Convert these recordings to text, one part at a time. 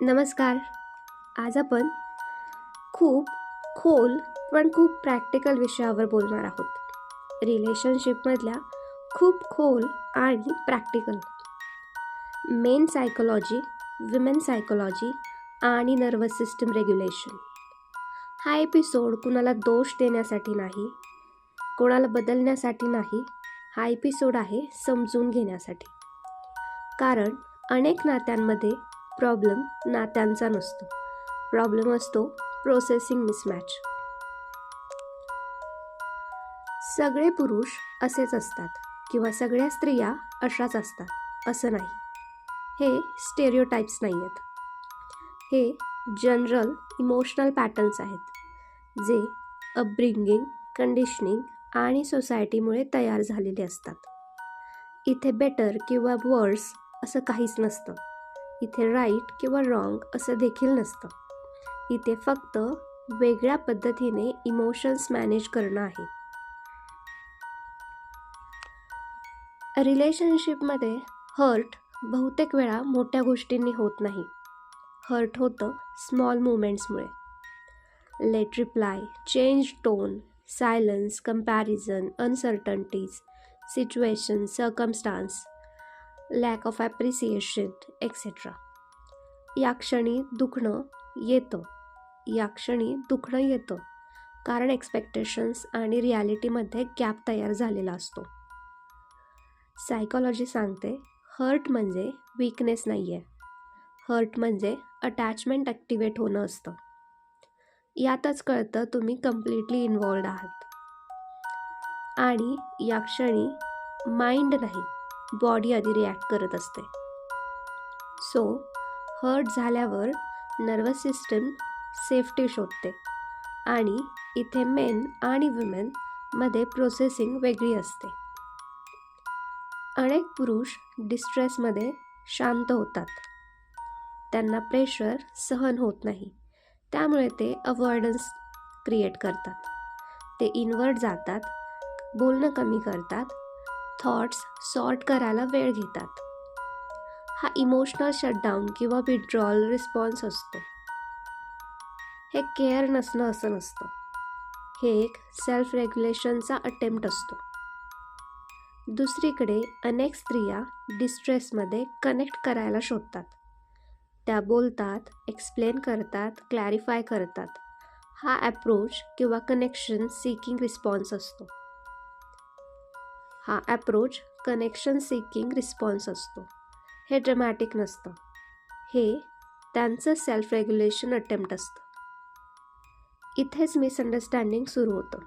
नमस्कार. आज आपण खूप खोल पण खूप प्रॅक्टिकल विषयावर बोलणार आहोत. रिलेशनशिपमधल्या खूप खोल आणि practical men psychology women psychology आणि नर्वस सिस्टम रेग्युलेशन हा एपिसोड कुणाला दोष देण्यासाठी नाही कोणाला बदलण्यासाठी नाही हा एपिसोड आहे समजून घेण्यासाठी. कारण अनेक नात्यांमध्ये प्रॉब्लेम नात्यांचा नसतो. प्रॉब्लेम असतो प्रोसेसिंग मिसमॅच. सगळे पुरुष असेच असतात किंवा सगळ्या स्त्रिया अशाच असतात असं नाही. हे स्टेरिओटाईप्स नाही आहेत हे जनरल इमोशनल पॅटर्न्स आहेत जे अपब्रिंगिंग कंडिशनिंग आणि सोसायटीमुळे तयार झालेले असतात. इथे बेटर किंवा वर्स असं काहीच नसतं. इथे राईट किंवा रॉंग असं देखील नसतं. इथे फक्त वेगळ्या पद्धतीने इमोशन्स मॅनेज करणं आहे. रिलेशनशिपमध्ये हर्ट बहुतेक वेळा मोठ्या गोष्टींनी होत नाही. हर्ट होतं small मुवमेंट्समुळे late reply change tone silence comparison uncertainties situation circumstance lack of appreciation etcetera या क्षणी दुखणं येतं. या क्षणी दुखणं येतं. कारण एक्सपेक्टेशन्स आणि रियालिटीमध्ये गॅप तयार झालेला असतो. सायकॉलॉजी सांगते हर्ट म्हणजे वीकनेस नाही आहे हर्ट म्हणजे अटॅचमेंट ॲक्टिवेट होणं असतं. यातच कळतं तुम्ही कम्प्लिटली इन्वॉल्ड आहात. आणि या क्षणी माइंड नाही. बॉडी आधी रिॲक्ट करत असते. सो हर्ट झाल्यावर नर्वस सिस्टम सेफ्टी शोधते. आणि इथे मेन आणि वुमेन मध्ये प्रोसेसिंग वेगळी असते. अनेक पुरुष डिस्ट्रेसमध्ये शांत होतात. त्यांना प्रेशर सहन होत नाही. त्यामुळे ते अवॉइडन्स क्रिएट करतात. ते इनवर्ट जातात बोलणं कमी करतात थॉट्स सॉर्ट करायला वेळ घेतात. हा इमोशनल शटडाऊन किंवा विड्रॉल रिस्पॉन्स असतो. हे केअर नसणं असं नसतं. हे एक सेल्फ रेग्युलेशनचा अटेम्प्ट असतो. दुसरीकडे अनेक स्त्रिया डिस्ट्रेसमध्ये कनेक्ट करायला शोधतात. त्या बोलतात एक्सप्लेन करतात क्लॅरिफाय करतात. हा ॲप्रोच किंवा कनेक्शन सिकिंग रिस्पॉन्स असतो. हा ॲप्रोच कनेक्शन सिकिंग रिस्पॉन्स असतो. हे ड्रमॅटिक नसतं. हे त्यांचं सेल्फ रेग्युलेशन अटेम्प्ट असतं. इथेच मिसअंडरस्टँडिंग सुरू होतं.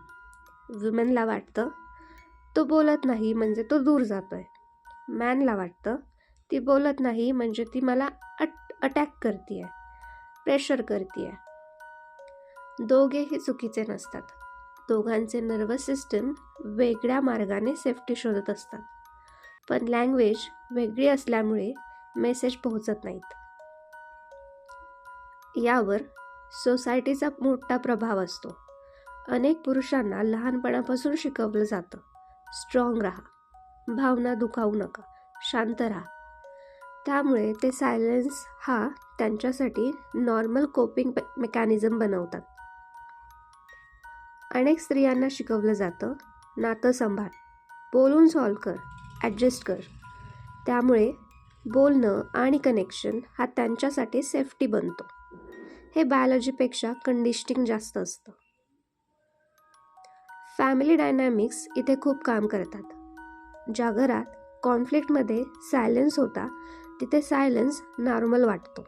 वुमेनला वाटतं तो बोलत नाही म्हणजे तो दूर जातो आहे मॅनला वाटतं ती बोलत नाही म्हणजे ती मला अट अटॅक करते आहे प्रेशर करते आहे दोघेही चुकीचे नसतात. दोघांचे नर्वस सिस्टम वेगळ्या मार्गाने सेफ्टी शोधत असतात. पण लँग्वेज वेगळी असल्यामुळे मेसेज पोहोचत नाहीत. यावर सोसायटीचा मोठा प्रभाव असतो. अनेक पुरुषांना लहानपणापासून शिकवलं जातं. स्ट्रॉंग राहा. भावना दुखावू नका. शांत राहा. त्यामुळे ते सायलेन्स हा त्यांच्यासाठी नॉर्मल कोपिंग मेकॅनिझम बनवतात. अनेक स्त्रियांना शिकवलं जातं. नातं सांभाळ बोलून सॉल्व कर ॲडजस्ट कर. त्यामुळे बोलणं आणि कनेक्शन हा त्यांच्यासाठी सेफ्टी बनतो. हे बायोलॉजीपेक्षा कंडिशनिंग जास्त असतं. फॅमिली डायनॅमिक्स इथे खूप काम करतात. ज्या घरात कॉन्फ्लिक्टमध्ये सायलेन्स होता तिथे सायलेन्स नॉर्मल वाटतो.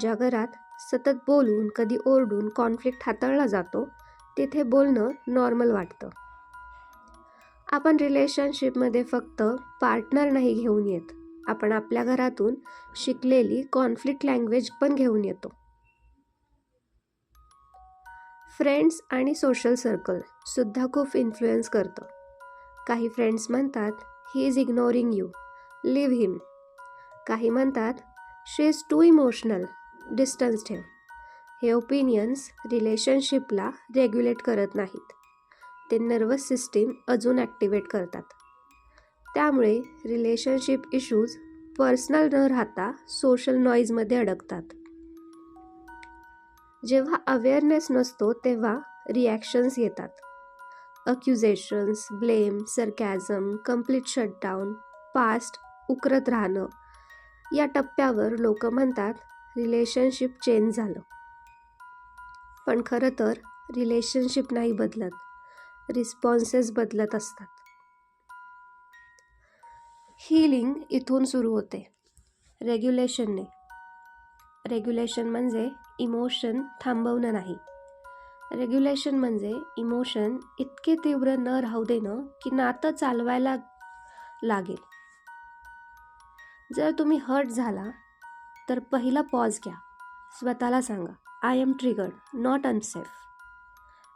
ज्या घरात सतत बोलून कधी ओरडून कॉन्फ्लिक्ट हाताळला जातो तिथे बोलणं नॉर्मल वाटतं. आपण रिलेशनशिपमध्ये फक्त पार्टनर नाही घेऊन येत. आपण आपल्या घरातून शिकलेली कॉन्फ्लिक्ट लँग्वेज पण घेऊन येतो. फ्रेंड्स आणि सोशल सर्कल सुद्धा खूप इन्फ्लुएन्स करतं. काही फ्रेंड्स म्हणतात he is ignoring you leave him काही म्हणतात she is too emotional distance ठेव. हे ओपिनियन्स रिलेशनशिपला रेग्युलेट करत नाहीत. ते नर्वस सिस्टीम अजून ॲक्टिवेट करतात. त्यामुळे रिलेशनशिप इश्यूज पर्सनल न राहता सोशल नॉईजमध्ये अडकतात. जेव्हा अवेअरनेस नसतो तेव्हा रिॲक्शन्स येतात. Accusations blame sarcasm complete shutdown past उकरत राहणं या टप्प्यावर लोक म्हणतात रिलेशनशिप चेंज झालं. पण खरं तर रिलेशनशिप नाही बदलत. रिस्पॉन्सेस बदलत असतात. हिलिंग इथून सुरू होते. रेग्युलेशनने रेग्युलेशन म्हणजे इमोशन थांबवणं नाही. रेग्युलेशन म्हणजे इमोशन इतके तीव्र न राहू देणं की नातं चालवायला लागेल. जर तुम्ही हर्ट झाला तर पहिला पॉज घ्या. स्वतःला सांगा I am triggered not unsafe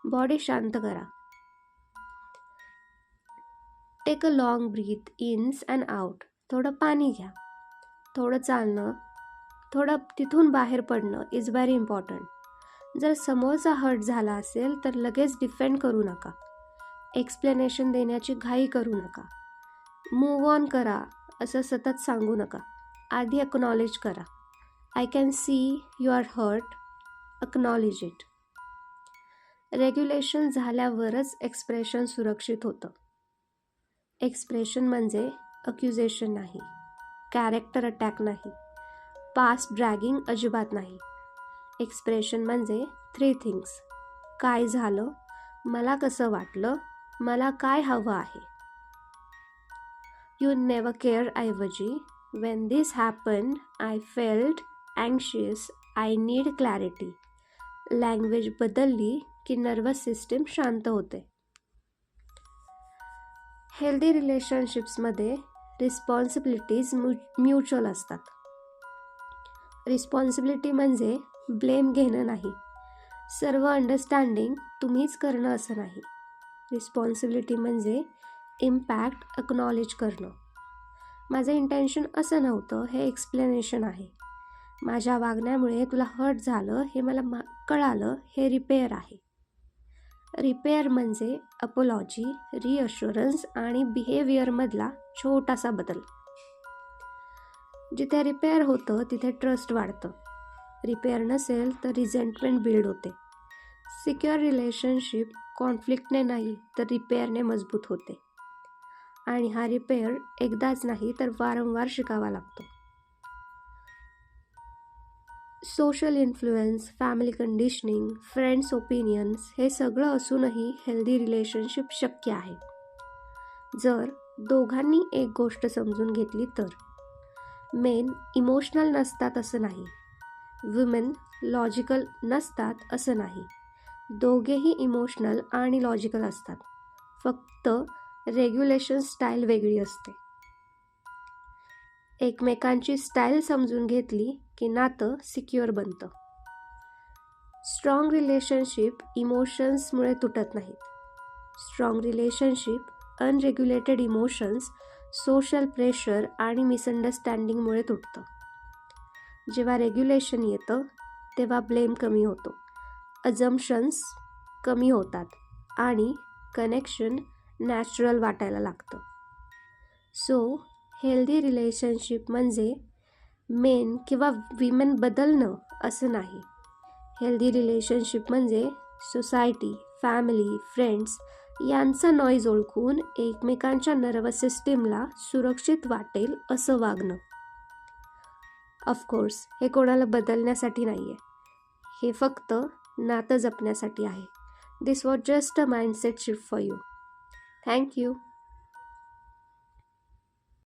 body शांत करा. Take a long breath ins and out थोडं पाणी घ्या. थोडं चालणं थोडं तिथून बाहेर पडणं इज व्हेरी इम्पॉर्टंट जर समोरचा हर्ट झाला असेल तर लगेच डिफेंड करू नका. एक्सप्लेनेशन देण्याची घाई करू नका. मूव ऑन करा असं सतत सांगू नका. आधी एक्नॉलेज करा. I can see you are hurt acknowledge it regulation झाल्यावरच एक्सप्रेशन सुरक्षित होतं. एक्सप्रेशन म्हणजे अक्युजेशन नाही. कॅरेक्टर अटॅक नाही. पास्ट ड्रॅगिंग अजिबात नाही. एक्सप्रेशन म्हणजे थ्री थिंग्स काय झालं? मला कसं वाटलं? मला काय हवं आहे? यू नेवर केअर ऐवजी when this happen I felt अँशियस I need clarity language बदलली की नर्वस सिस्टीम शांत होते. हेल्दी रिलेशनशिप्समध्ये रिस्पॉन्सिबिलिटीज म्यू म्युच्युअल असतात. रिस्पॉन्सिबिलिटी म्हणजे ब्लेम घेणं नाही. सर्व अंडरस्टँडिंग तुम्हीच करणं असं नाही. रिस्पॉन्सिबिलिटी म्हणजे इम्पॅक्ट अक्नॉलेज करणं. माझं इंटेन्शन असं नव्हतं हे एक्सप्लेनेशन आहे. माझ्या वागण्यामुळे तुला हर्ट झालं हे मला मा कळालं हे रिपेअर आहे. रिपेअर म्हणजे अपोलॉजी रिअश्युरन्स आणि बिहेवियरमधला छोटासा बदल. जिथे रिपेअर होतं तिथे ट्रस्ट वाढतं. रिपेअर नसेल तर रिझेंटमेंट बिल्ड होते. सिक्युअर रिलेशनशिप कॉन्फ्लिक्टने नाही तर रिपेअरने मजबूत होते. आणि हा रिपेअर एकदाच नाही तर वारंवार शिकावा लागतो. Social influence family conditioning friends opinions हे सगळं असूनही हेल्दी रिलेशनशिप शक्य आहे. जर दोघांनी एक गोष्ट समजून घेतली तर? मेन इमोशनल नसतात असं नाही. वुमेन लॉजिकल नसतात असं नाही. दोघेही इमोशनल आणि लॉजिकल असतात. फक्त रेग्युलेशन स्टाईल वेगळी असते. एकमेकांची स्टाईल समजून घेतली की नातं सिक्युअर बनतं. स्ट्रॉंग रिलेशनशिप इमोशन्समुळे तुटत नाहीत. Strong relationship unregulated emotions social pressure आणि मिसअंडरस्टँडिंगमुळे तुटतं. जेव्हा रेग्युलेशन येतं तेव्हा ब्लेम कमी होतो. अजम्पशन्स कमी होतात आणि कनेक्शन नॅचरल वाटायला लागतं. सो हेल्दी रिलेशनशिप म्हणजे मेन किंवा विमेन बदलणं असं नाही. हेल्दी रिलेशनशिप म्हणजे सोसायटी फॅमिली फ्रेंड्स यांचा नॉईज ओळखून एकमेकांच्या नर्वस सिस्टीमला सुरक्षित वाटेल असं वागणं. ऑफकोर्स हे कोणाला बदलण्यासाठी नाही आहे हे फक्त नातं जपण्यासाठी आहे. This was just a mindset shift for you thank you